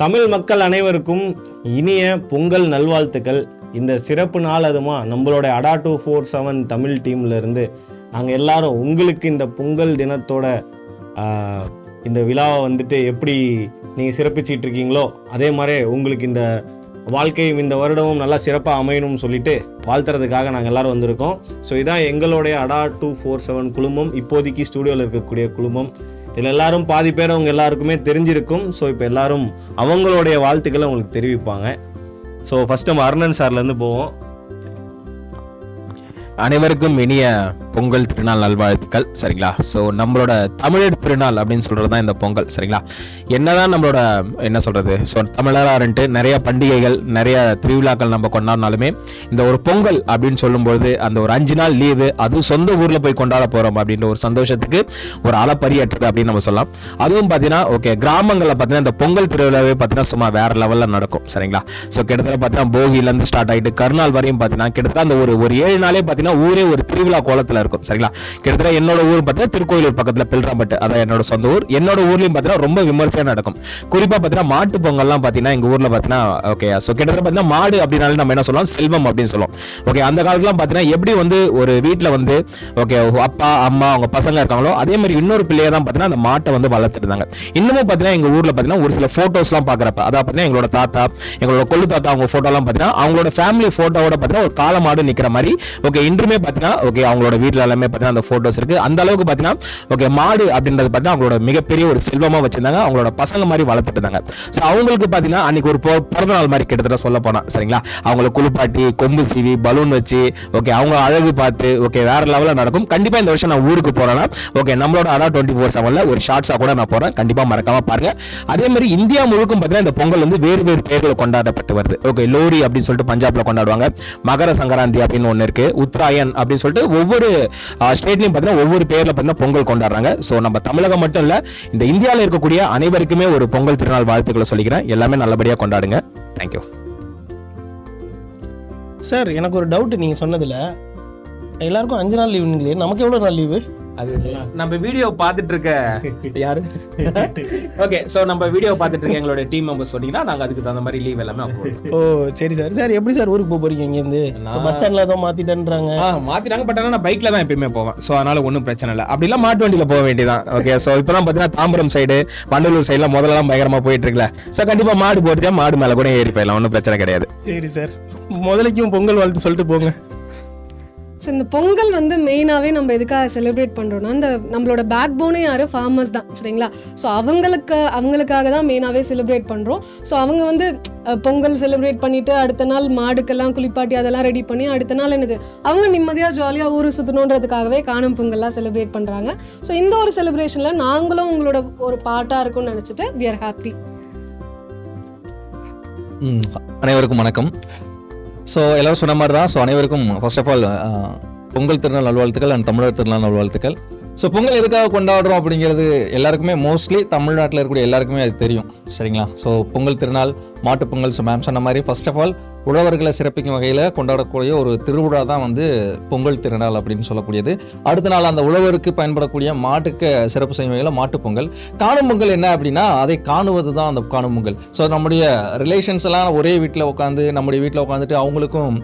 தமிழ் மக்கள் அனைவருக்கும் இனிய பொங்கல் நல்வாழ்த்துக்கள். இந்த சிறப்பு நாள் அதுமா நம்மளோட அடா டூ ஃபோர் செவன் தமிழ் டீம்ல இருந்து நாங்கள் எல்லாரும் உங்களுக்கு இந்த பொங்கல் தினத்தோட இந்த விழாவை வந்துட்டு எப்படி நீங்கள் சிறப்பிச்சிட்டு இருக்கீங்களோ அதே மாதிரி உங்களுக்கு இந்த வாழ்க்கையும் இந்த வருடமும் நல்லா சிறப்பாக அமையணும்னு சொல்லிட்டு வாழ்த்துறதுக்காக நாங்கள் எல்லோரும் வந்திருக்கோம். ஸோ இதான் எங்களுடைய அடா டூ ஃபோர் செவன் குழுமம். இப்போதைக்கு ஸ்டூடியோவில் இருக்கக்கூடிய குழுமம். இதில் எல்லாரும் பாதி பேர் அவங்க எல்லாருக்குமே தெரிஞ்சிருக்கும். ஸோ இப்போ எல்லாரும் அவங்களுடைய வாழ்த்துக்களை உங்களுக்கு தெரிவிப்பாங்க. ஸோ ஃபஸ்ட்டு நம்ம அருணன் சார்லேருந்து போவோம். அனைவருக்கும் இனிய பொங்கல் திருநாள் நல்வாழ்த்துக்கள் சரிங்களா? ஸோ நம்மளோட தமிழர் திருநாள் அப்படின்னு சொல்கிறது தான் இந்த பொங்கல் சரிங்களா? என்னதான் நம்மளோட என்ன சொல்கிறது ஸோ தமிழரான்ட்டு நிறைய பண்டிகைகள் நிறைய திருவிழாக்கள் நம்ம கொண்டாடினாலுமே இந்த ஒரு பொங்கல் அப்படின்னு சொல்லும்பொழுது அந்த ஒரு அஞ்சு நாள் லீவு அதுவும் சொந்த ஊரில் போய் கொண்டாட போகிறோம் அப்படின்ற ஒரு சந்தோஷத்துக்கு ஒரு அளப்பரியற்றது அப்படின்னு நம்ம சொல்லலாம். அதுவும் பார்த்தீங்கன்னா ஓகே கிராமங்களில் பார்த்தீங்கன்னா இந்த பொங்கல் திருவிழாவே பார்த்தீங்கன்னா சும்மா வேற லெவலில் நடக்கும் சரிங்களா? ஸோ கிட்டத்தட்ட பார்த்தீங்கன்னா போகிலேருந்து ஸ்டார்ட் ஆகிட்டு கருநாள் வரையும் பார்த்தீங்கன்னா கிட்டத்தட்ட அந்த ஒரு ஒரு ஏழு நாளே பார்த்தீங்கன்னா ஊரே ஒரு திருவிழா கோலத்தில் இருக்கும் சரிங்களா? கிட்டத்தட்ட என்னோட ஊர் பார்த்தீங்கன்னா திருக்கோயிலூர் பக்கத்தில் பில்ராம்பட்டு அதான் என்னோட சொந்த ஊர். என்னோட ஊர்லையும் பார்த்தீங்கன்னா ரொம்ப விமர்சையாக நடக்கும். குறிப்பாக பார்த்தீங்கன்னா மாட்டு பொங்கல்லாம் பார்த்தீங்கன்னா எங்கள் ஊரில் பார்த்தீங்கன்னா ஓகே ஸோ கிட்டத்தட்ட பார்த்தீங்கன்னா மாடு அப்படின்னாலே நம்ம என்ன சொல்லலாம் செல்வம் அப்படின்னு சொல்லுவோம். ஓகே அந்த காலத்துலாம் பார்த்தீங்கன்னா எப்படி வந்து ஒரு வீட்டில் வந்து ஓகே அப்பா அம்மா அவங்க பசங்க இருக்காங்களோ அதே மாதிரி இன்னொரு பிள்ளையை தான் பார்த்தீங்கன்னா அந்த மாட்டை வந்து வளர்த்துட்டு இருந்தாங்க இன்னமும் பார்த்தீங்கன்னா எங்கள் ஊரில் பார்த்தீங்கன்னா ஒரு சில ஃபோட்டோஸ்லாம் பார்க்குறப்ப அதாவது பார்த்தீங்கன்னா எங்களோட தாத்தா எங்களோட கொள்ளு தாத்தா அவங்க ஃபோட்டோலாம் பார்த்தீங்கன்னா அவங்களோட ஃபேமிலி ஃபோட்டோவோட பார்த்தீங்கன்னா ஒரு காளை மாடு நிற்கிற மாதிரி ஓகே இன்றுமே பார்த்தீங்கன்னா ஓகே அவங்களோட வீட்டில் எல்லாமே பார்த்தீங்கன்னா அந்த ஃபோட்டோஸ் இருக்குது அந்த அளவுக்கு பார்த்தீங்கன்னா ஓகே மாடு அப்படின்றது பார்த்தீங்கன்னா அவங்களோட மிகப்பெரிய ஒரு செல்வமாக வச்சுருந்தாங்க. அவங்களோட பசங்க மாதிரி வளர்த்துட்டு இருந்தாங்க ஸோ அவங்களுக்கு பார்த்தீங்கன்னா அன்னைக்கு ஒரு பொ- பிறந்த நாள் மாதிரி கிட்டத்தட்ட சொல்ல போனால் சரிங்களா? அவங்கள குளிப்பாட்டி கொம்பு சீவி பலூன் வச்சு ஓகே அவங்க அழகு பார்த்து ஓகே வேற லெவலில் நடக்கும். கண்டிப்பாக இந்த வருஷம் நான் ஊருக்கு போகிறேன்னா ஓகே நம்மளோட அடா டுவெண்ட்டி ஃபோர் செவனில் ஒரு ஷார்ட்ஸாக கூட நான் போகிறேன் கண்டிப்பாக மறக்காமல் பாருங்க. அதே மாதிரி இந்தியா முழுக்கும் பார்த்தீங்கன்னா இந்த பொங்கல் வந்து வேறு வேறு பேர்களை கொண்டாடப்பட்டு வருது. ஓகே லோரி அப்படின்னு சொல்லிட்டு பஞ்சாப்ல கொண்டாடுவாங்க. மகர சங்கராந்தி அப்படின்னு ஒன்று இருக்குது உத்ரா உத்தராயன் அப்படின்னு சொல்லிட்டு ஒவ்வொரு ஸ்டேட்லையும் பார்த்தீங்கன்னா ஒவ்வொரு பேரில் பார்த்தீங்கன்னா பொங்கல் கொண்டாடுறாங்க. ஸோ நம்ம தமிழகம் மட்டும் இல்லை இந்த இந்தியாவில் இருக்கக்கூடிய அனைவருக்குமே ஒரு பொங்கல் திருநாள் வாழ்த்துக்களை சொல்லிக்கிறேன். எல்லாமே நல்லபடியாக கொண்டாடுங்க. தேங்க்யூ சார் எனக்கு ஒரு டவுட் நீங்கள் சொன்னதில். எல்லாருக்கும் அஞ்சு நாள் லீவுங்களே நமக்கு எவ்வளோ நாள் லீவு அது நம்ம வீடியோ பார்த்துட்டு இருக்க யாரு? ஓகே ஸோ நம்ம வீடியோ பார்த்துட்டு இருக்க எங்களோட டீம் மெம்பர்ஸ் சொன்னீங்கன்னா நாங்கள் அதுக்கு தகுந்த மாதிரி லீவ் எல்லாமே ஓ சரி சார். சார் எப்படி சார் ஊருக்கு போக போறீங்க இங்கேருந்து? பஸ் ஸ்டாண்டில் ஏதோ மாற்றிட்டேன்றாங்க ஆ மாத்திட்டாங்க பட் ஆனால் நான் பைக்ல தான் எப்பயுமே போவேன். ஸோ அதனால ஒன்றும் பிரச்சனை இல்லை. அப்படிலாம் மாட்டு வண்டியில் போக வேண்டியதான் ஓகே ஸோ இப்போலாம் பார்த்தீங்கன்னா தாம்பரம் சைடு வண்டலூர் சைடில் முதல்லலாம் பயங்கரமாக போயிட்டு இருக்குல்ல. ஸோ கண்டிப்பாக மாடு போட்டுட்டா மாடு மேலே கூட ஏறி போயிடலாம். ஒன்றும் பிரச்சனை கிடையாது. சரி சார். முதலைக்கும் பொங்கல் வாழ்த்து சொல்லிட்டு போங்க. ஸோ இந்த பொங்கல் வந்து மெயினாகவே நம்ம எதுக்காக செலிப்ரேட் பண்ணுறோம்னா இந்த நம்மளோட பேக் போனே யார்? ஃபார்மர்ஸ் தான் சரிங்களா? ஸோ அவங்களுக்கு அவங்களுக்காக தான் மெயினாகவே செலிப்ரேட் பண்ணுறோம் ஸோ அவங்க வந்து பொங்கல் செலிப்ரேட் பண்ணிட்டு அடுத்த நாள் மாடுக்கெல்லாம் குளிப்பாட்டி அதெல்லாம் ரெடி பண்ணி அடுத்த நாள் என்னது? அவங்க நிம்மதியாக ஜாலியாக ஊர் சுற்றணுன்றதுக்காகவே காணும் பொங்கல்லாம் செலிப்ரேட் பண்ணுறாங்க ஸோ இந்த ஒரு செலிப்ரேஷனில் நாங்களும் உங்களோட ஒரு பாட்டாக இருக்கும்னு நினச்சிட்டு வி ஆர் ஹாப்பி அனைவருக்கும் வணக்கம். ஸோ எல்லாரும் சொன்ன மாதிரி தான் ஸோ அனைவருக்கும் ஃபர்ஸ்ட் ஆஃப் ஆல் பொங்கல் திருநாள் நல்வாழ்த்துக்கள் அண்ட் தமிழர் திருநாள் நல்வாழ்த்துக்கள். ஸோ பொங்கல் எதுக்காக கொண்டாடுறோம் அப்படிங்கிறது எல்லாருக்குமே மோஸ்ட்லி தமிழ்நாட்டில் இருக்கக்கூடிய எல்லாருக்குமே அது தெரியும். சரிங்களா? ஸோ பொங்கல் திருநாள் மாட்டுப் பொங்கல் ஸோ மேம் சொன்ன மாதிரி ஃபர்ஸ்ட் ஆஃப் ஆல் உழவர்களை சிறப்பிக்கும் வகையில் கொண்டாடக்கூடிய ஒரு திருவிழா தான் வந்து பொங்கல் திருநாள் அப்படின்னு சொல்லக்கூடியது. அடுத்த நாள் அந்த உழவருக்கு பயன்படக்கூடிய மாட்டுக்கு சிறப்பு செய்யும் வகையில் மாட்டுப் பொங்கல். காணும் பொங்கல் என்ன அப்படின்னா அதை காணுவது தான் அந்த காணும் பொங்கல். ஸோ நம்முடைய ரிலேஷன்ஸ் எல்லாம் ஒரே வீட்டில் உட்காந்து நம்முடைய வீட்டில் உட்காந்துட்டு அவங்களுக்கும்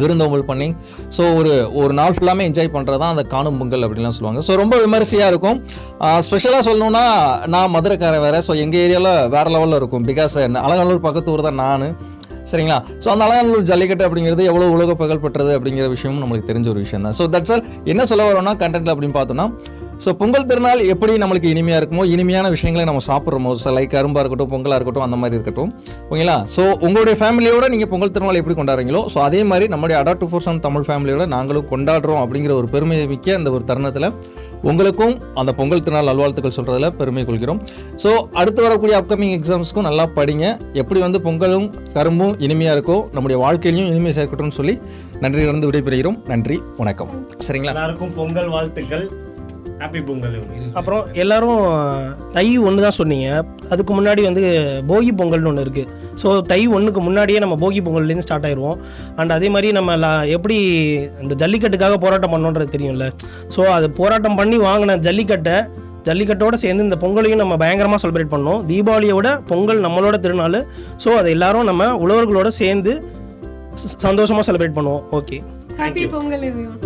விருந்தோம்பல் பண்ணி ஸோ ஒரு ஒரு நாள் ஃபுல்லாமே என்ஜாய் பண்ணுறது தான் அந்த காணும் பொங்கல் அப்படின்லாம் சொல்லுவாங்க. ஸோ ரொம்ப விமரிசையாக இருக்கும். ஸ்பெஷலாக சொல்லணும்னா நான் மதுரைக்காரன் வேறு ஸோ எங்கள் ஏரியாவில் வேறு லெவலில் இருக்கும். பிகாஸ் அலங்காநல்லூர் பக்கத்து ஊர் தான் நான். சரிங்களா? ஸோ அந்த அலங்காநல்லூர் ஜல்லிக்கட்டு அப்படிங்கிறது எவ்வளோ உலக புகழ்பெற்றது அப்படிங்கிற விஷயமும் நம்மளுக்கு தெரிஞ்ச ஒரு விஷயம் தான் ஸோ தட்ஸ் ஆல் என்ன சொல்ல வரோம்னா கண்டென்ட்டில் அப்படின்னு பார்த்தோம்னா ஸோ பொங்கல் திருநாள் எப்படி நம்மளுக்கு இனிமையாக இருக்குமோ இனிமையான விஷயங்களை நம்ம சாப்பிட்றோமோ ஸோ லைக் அரும்பாக இருக்கட்டும் பொங்கலாக இருக்கட்டும் அந்த மாதிரி இருக்கட்டும். ஓகேங்களா? ஸோ உங்களுடைய ஃபேமிலியோட நீங்கள் பொங்கல் திருநாள் எப்படி கொண்டாடுறீங்களோ ஸோ அதே மாதிரி நம்முடைய அடா டூ ஃபோர் தமிழ் ஃபேமிலியோட நாங்களும் கொண்டாடுறோம் அப்படிங்கிற ஒரு பெருமை மிக்க அந்த ஒரு தருணத்தில் உங்களுக்கும் அந்த பொங்கல் திருநாள் நல்வாழ்த்துக்கள் சொல்கிறதுல பெருமை கொள்கிறோம். ஸோ அடுத்து வரக்கூடிய அப்கமிங் எக்ஸாம்ஸ்க்கும் நல்லா படிங்க. எப்படி வந்து பொங்கலும் கரும்பும் இனிமையாக இருக்கோ நம்முடைய வாழ்க்கையிலையும் இனிமையாக சேர்க்கட்டும்னு சொல்லி நன்றி வந்து விடைபெறுகிறோம். நன்றி வணக்கம். சரிங்களா? எல்லாருக்கும் பொங்கல் வாழ்த்துக்கள். ஹாப்பி பொங்கல் அப்புறம் எல்லாரும் தை ஒன்று தான் சொன்னீங்க. அதுக்கு முன்னாடி வந்து போகி பொங்கல்னு ஒன்று இருக்குது ஸோ தை ஒன்றுக்கு முன்னாடியே நம்ம போகி பொங்கல்லேருந்து ஸ்டார்ட் ஆயிடுவோம் அண்ட் அதே மாதிரி நம்ம எப்படி இந்த ஜல்லிக்கட்டுக்காக போராட்டம் பண்ணோன்றது தெரியும்ல. ஸோ அது போராட்டம் பண்ணி வாங்கின ஜல்லிக்கட்டை ஜல்லிக்கட்டோட சேர்ந்து இந்த பொங்கலையும் நம்ம பயங்கரமாக செலிப்ரேட் பண்ணோம். தீபாவளியை விட பொங்கல் நம்மளோட திருநாள். ஸோ அதை எல்லாரும் நம்ம உழவர்களோட சேர்ந்து சந்தோஷமாக செலிப்ரேட் பண்ணுவோம். Okay happy Pongal everyone